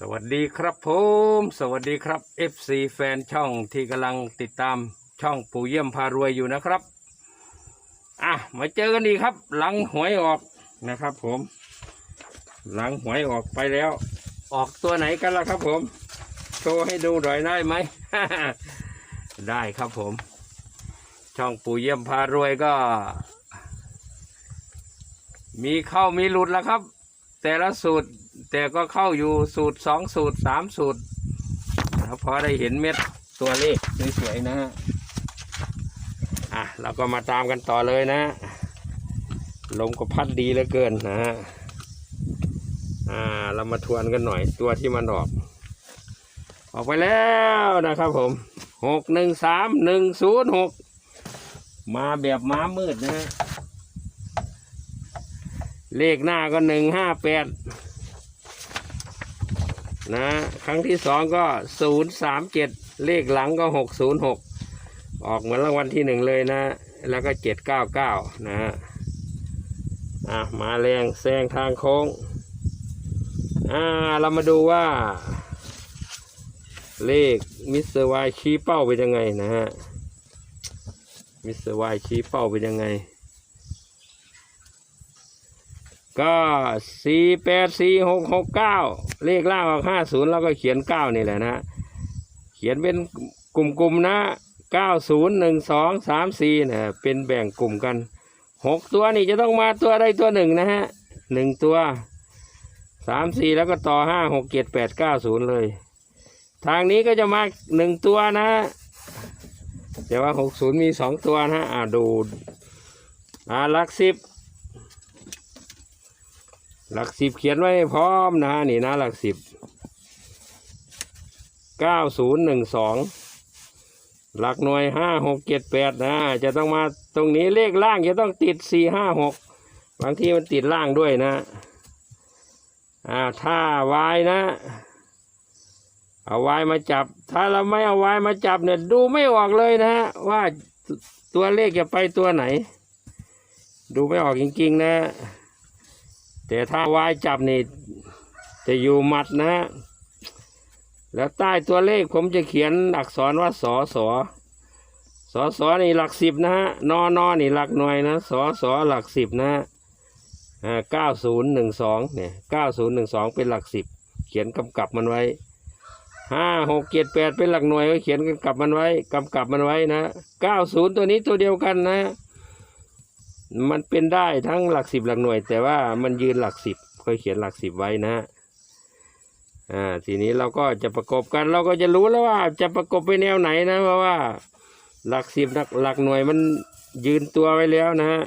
สวัสดีครับผม สวัสดีครับ FC แฟนช่องที่กำลังติดตามช่องปู่เยี่ยมพารวยอยู่นะครับ อะ มาเจอกันอีครับ หลังหวยออกนะครับ ผม หลังหวยออกไปแล้ว ออกตัวไหนกันล่ะครับ ผม โชว์ให้ดูหน่อยได้ไหม ได้ครับผม ช่องปู่เยี่ยมพารวยก็ มีเข้ามีหลุดแล้วครับ แต่ละสูตร แต่ก็เข้าอยู่สูตรสองสูตรสามสูตรนะพอได้เห็นเม็ดตัวเลขสวยๆนะฮะอะเราก็มาตามกันต่อเลยนะลมก็พัดดีเหลือเกินนะฮะอ่าเรามาทวนกันหน่อยตัวที่มันออก ออกไปแล้วนะครับผมหกหนึ่งสามหนึ่งศูนย์หกมาแบบม้ามืดนะฮะเลขหน้าก็หนึ่งห้าแปด นะครั้งที่สองก็ศูนย์สามเจ็ดเลขหลังก็หกศูนย์หกออกเหมือนรางวัลที่หนึ่งเลยนะ แล้วก็เจ็ดเก้าเก้านะฮะอะมาแรงแซงทางโค้งอ่าเรามาดูว่า เลขมิสเตอร์วายชี้เป้าเป็นยังไงนะฮะมิสเตอร์วายชี้เป้าเป็นยังไง ก็สี่แปดสี่หกหกเก้าเลขล่างออกห้าศูนย์เราก็เขียนเก้านี่แหละนะ เขียนเป็นกลุ่มๆนะเก้าศูนย์หนึ่งสองสามสี่นะเป็นแบ่งกลุ่มกันหกตัวนี่จะต้องมาตัวใดตัวหนึ่งนะฮะหนึ่งตัวสามสี่แล้วก็ต่อห้าหกเจ็ดแปดเก้าศูนย์เลย ทางนี้ก็จะมาหนึ่งตัวนะแต่ว่าหกศูนย์มีสองตัวนะอ่าดูอ่าลักสิบ หลักสิบเขียนไว้พร้อมนะนี่นะหลักสิบเก้าศูนย์หนึ่งสองหลักหน่วยห้าหกเจ็ดแปดนะ จะต้องมาตรงนี้เลขล่างจะต้องติดสี่ห้าหกบางทีมันติดล่างด้วยนะ อ่าถ้าวายนะ เอาวายมาจับ ถ้าเราไม่เอาวายมาจับเนี่ยดูไม่ออกเลยนะว่าตัวเลขจะไปตัวไหน ดูไม่ออกจริงๆนะ แต่ถ้าวายจับนี่จะอยู่หมัดนะแล้วใต้ตัวเลขผมจะเขียนอักษรว่าสอสอสอสอนี่หลักสิบนะฮะนอนอนี่หลักหน่วยนะสอสอหลักสิบนะอ่าเก้าศูนย์หนึ่งสองเนี่ยเก้าศูนย์หนึ่งสองเป็นหลักสิบเขียนกำกับมันไว้ห้าหกเจ็ดแปดเป็นหลักหน่วยก็เขียนกำกับมันไว้กำกับมันไว้นะเก้าศูนย์ตัวนี้ตัวเดียวกันนะ มันเป็นได้ทั้งหลักสิบหลักหน่วย แต่ว่ามันยืนหลักสิบค่อยเขียนหลักสิบไว้นะฮะอ่าทีนี้เราก็จะประกบกันเราก็จะรู้แล้วว่าจะประกบไปแนวไหนนะเพราะว่า หลักสิบหลักหลักหน่วยมันยืนตัวไว้แล้วนะฮะ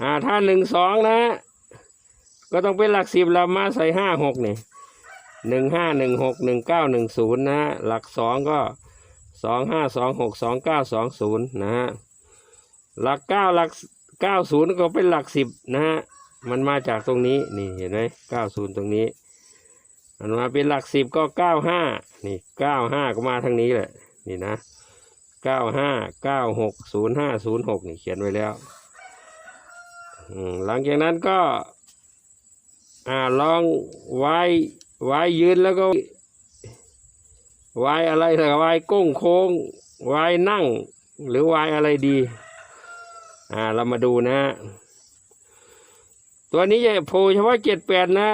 อ่าถ้าหนึ่งสองนะก็ต้องเป็นหลักสิบเรามาใส่ห้าหกนี่หนึ่งห้าหนึ่งหกหนึ่งเก้าหนึ่งศูนย์นะฮะหลักสองก็สองห้าสองหกสองเก้าสองศูนย์นะฮะ หลักเก้าหลักเก้าศูนย์ก็เป็นหลักสิบนะฮะมันมาจากตรงนี้นี่เห็นไหมเก้าศูนย์ตรงนี้ มันมาเป็นหลักสิบก็เก้าห้านี่เก้าห้าก็มาทางนี้แหละนี่นะเก้าห้าเก้าหกศูนย์ห้าศูนย์หกนี่เขียนไว้แล้วหลังจากนั้นก็อ่าลองไว้ไว้ยืนแล้วก็ไว้อะไรเถอะไว้ก้งโค้งไว้นั่ง หรือไว้อะไรดี อ่า เรามาดูนะ ตัวนี้จะโพเฉพาะเจ็ดแปดนะ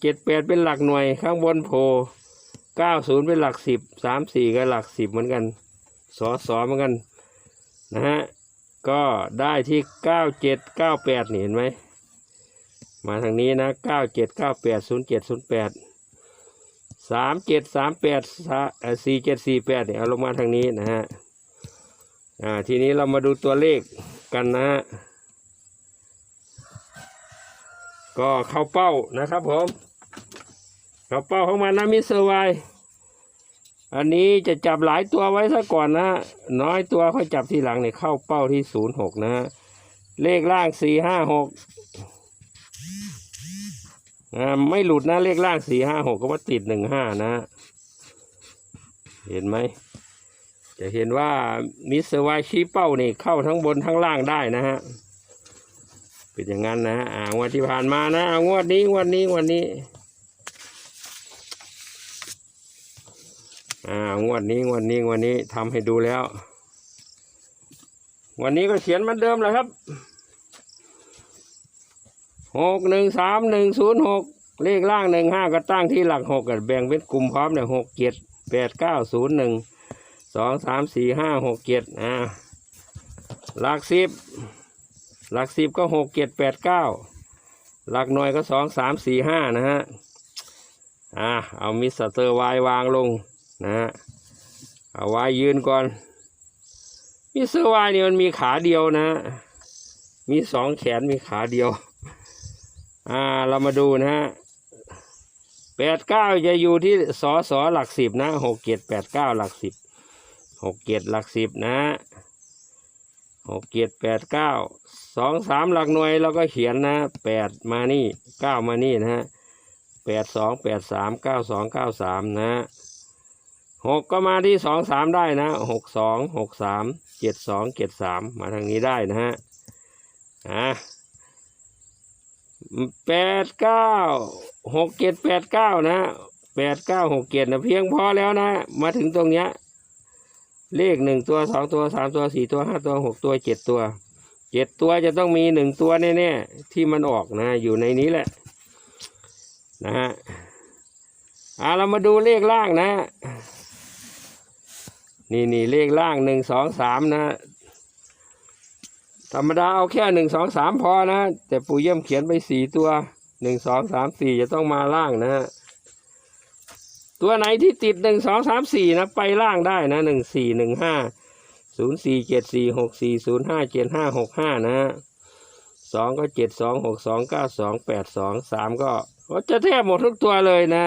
เจ็ดแปดเป็นหลักหน่วย ข้างบนโพเก้าศูนย์เป็นหลักสิบสามสี่ก็หลักสิบเหมือนกันสอสอเหมือนกัน นะฮะ ก็ได้ที่เก้าเจ็ดเก้าแปดนี่เห็นไหม มาทางนี้นะเก้าเจ็ดเก้าแปดศูนย์เจ็ดศูนย์แปดสามเจ็ดสามแปดสี่เจ็ดสี่แปดเนี่ยเอาลงมาทางนี้นะฮะ อ่า ทีนี้เรามาดูตัวเลข กันนะ ก็เข้าเป้านะครับผม เข้าเป้าของมันนะมิสเตอร์ไวอันนี้จะจับหลายตัวไว้ซะก่อนนะน้อยตัวค่อยจับทีหลังเนี่ยเข้าเป้าที่ศูนย์หกนะฮะเลขล่างสี่ห้าหกอ่าไม่หลุดนะเลขล่างสี่ห้าหกก็มาติดหนึ่งห้านะ เห็นไหม จะเห็นว่ามิสวาชีเป้านี่เข้าทั้งบนทั้งล่างได้นะฮะเป็นอย่างนั้นนะฮะงวดที่ผ่านมานะงวันนี้วันนี้วันนี้อางวันนี้วันนี้วันนี้ทำให้ดูแล้ว วันนี้ก็เขียนเหมือนเดิมเลยครับหกหนึ่งสามหนึ่งศูนย์หกเลขล่างหนึ่งห้าก็ตั้งที่หลักหกกับแบ่งเป็นกลุ่มพร้อมเนี่ยหกเจ็ดแปดเก้าศูนย์หนึ่ง สองสามสี่ห้าหกเจ็ดอ่าหลักสิบหลักสิบก็หกเจ็ดแปดเก้าหลักหน่วยก็สองสามสี่ห้านะฮะอ่าเอามิสเตอร์วายวางลงนะฮะเอาไว้ยืนก่อนมิสเตอร์วายนี่มันมีขาเดียวนะ มีสองแขนมีขาเดียวอ่าเรามาดูนะฮะแปดเก้าจะอยู่ที่สอสอหลักสิบนะหกเจ็ดแปดเก้าหลักสิบ หกเจ็ดหลักสิบนะหกเจ็ดแปดเก้าสองสามหลักหน่วยเราก็เขียนนะแปดมานี่เก้ามานี่นะฮะแปดสองแปดสามเก้าสองเก้าสามนะฮะหกก็มาที่สองสามได้นะหกสองหกสามเจ็ดสองเจ็ดสามมาทางนี้ได้นะฮะอะแปดเก้าหกเจ็ดแปดเก้านะแปดเก้าหกเจ็ดนะเพียงพอแล้วนะ มาถึงตรงเนี้ย เลขหนึ่งตัวสองตัวสามตัวสี่ตัวห้าตัวหกตัวเจ็ดตัวเจ็ดตัวจะต้องมีหนึ่งตัวแน่ๆที่มันออกนะ อยู่ในนี้แหละนะฮะอ่าเรามาดูเลขล่างนะ นี่นี่เลขล่างหนึ่งสองสามนะ ธรรมดาเอาแค่หนึ่งสองสามพอนะ แต่ปู่เยี่ยมเขียนไปสี่ตัวหนึ่งสองสามสี่จะต้องมาล่างนะฮะ ตัวไหนที่ติดหนึ่งสองสามสี่นะไปล่างได้นะหนึ่งสี่หนึ่งห้าศูนย์สี่เจ็ดสี่หกสี่ศูนย์ห้าเจ็ดห้าหกห้านะฮะสองก็เจ็ดสองหกสองเก้าสองแปดสองสามก็จะแทบหมดทุกตัวเลยนะ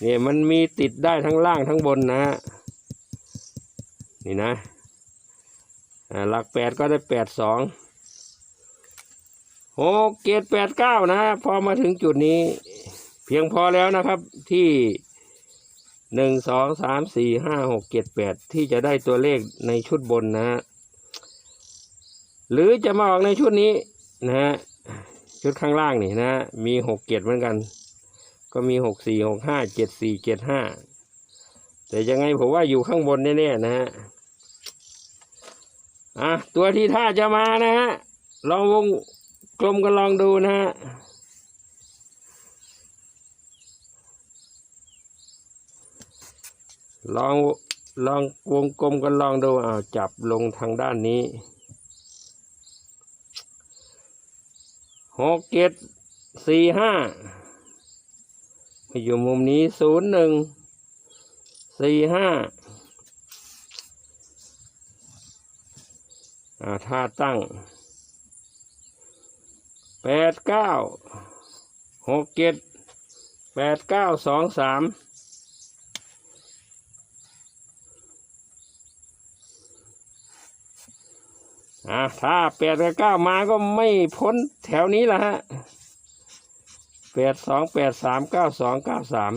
เนี่ยมันมีติดได้ทั้งล่างทั้งบนนะนี่นะหลักแปดก็ได้แปดสองหกเจ็ดแปดเก้านะ พอมาถึงจุดนี้ เพียงพอแล้วนะครับที่ หนึ่งสองสามสี่ห้าหกเจ็ดแปดที่จะได้ตัวเลขในชุดบนนะฮะหรือจะมาออกในชุดนี้นะฮะชุดข้างล่างนี่นะ มีหกเจ็ดเหมือนกัน ก็มีหกสี่หกห้าเจ็ดสี่เจ็ดห้าแต่ยังไงผมว่าอยู่ข้างบนแน่ๆนะฮะอะตัวที่ท่าจะมานะฮะลองวงกลมกันลองดูนะฮะ ลองลองวงกลมกันลองดูอ้าวจับลงทางด้านนี้หกเจ็ดสี่ห้าอยู่มุมนี้ศูนย์หนึ่งสี่ห้าอ่าท่าตั้งแปดเก้าหกเจ็ดแปดเก้าสองสาม อ่าถ้าแปดกับเก้ามาก็ไม่พ้นแถวนี้ละฮะแปดสองแปดสามเก้าสองเก้าสาม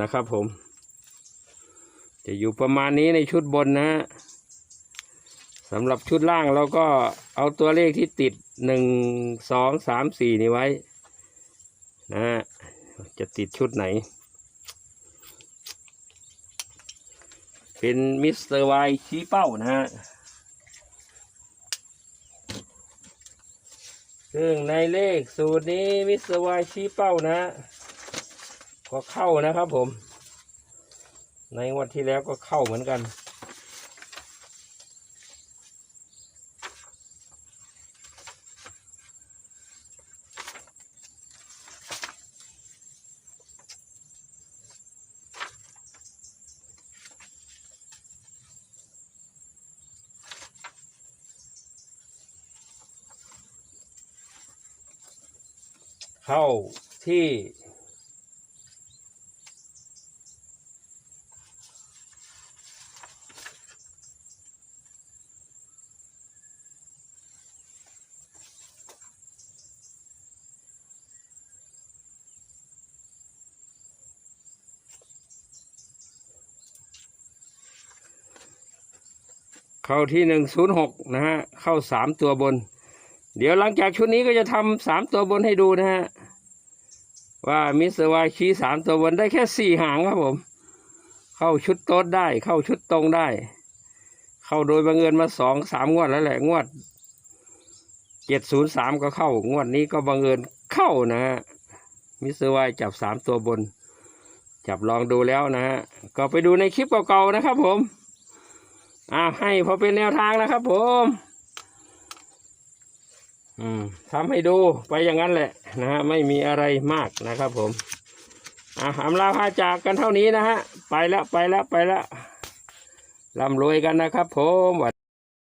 นะครับผม จะอยู่ประมาณนี้ในชุดบนนะฮะสำหรับชุดล่างเราก็เอาตัวเลขที่ติดหนึ่งสองสามสี่นี่ไว้นะฮะจะติดชุดไหน เป็นมิสเตอร์ไวชี้เป้านะฮะ ซึ่งในเลขสูตรนี้มิสวายชี้เป้านะ ก็เข้านะครับผม ในงวันที่แล้วก็เข้าเหมือนกัน เข้าที่ เข้าที่หนึ่งศูนย์หกนะฮะ เข้าสามตัวบน เดี๋ยวหลังจากชุดนี้ก็จะทำสามตัวบนให้ดูนะฮะ ว่ามิสเตอร์วายชี้สามตัวบนได้แค่สี่หางครับผม เข้าชุดโต๊ดได้ เข้าชุดตรงได้ เข้าโดยบังเอิญมาสองสามงวดแล้วแหละงวดเจ็ดศูนย์สามก็เข้างวดนี้ก็บังเอิญเข้านะฮะมิสเตอร์ไวจับสามตัวบน จับลองดูแล้วนะฮะก็ไปดูในคลิปเก่าๆนะครับผมอ่าให้พอเป็นแนวทางนะครับผม อืมทำให้ดูไปอย่างนั้นแหละนะฮะไม่มีอะไรมากนะครับผมอะอำลาพาจากกันเท่านี้นะฮะ ไปแล้วไปแล้วไปแล้วร่ำรวยกันนะครับผม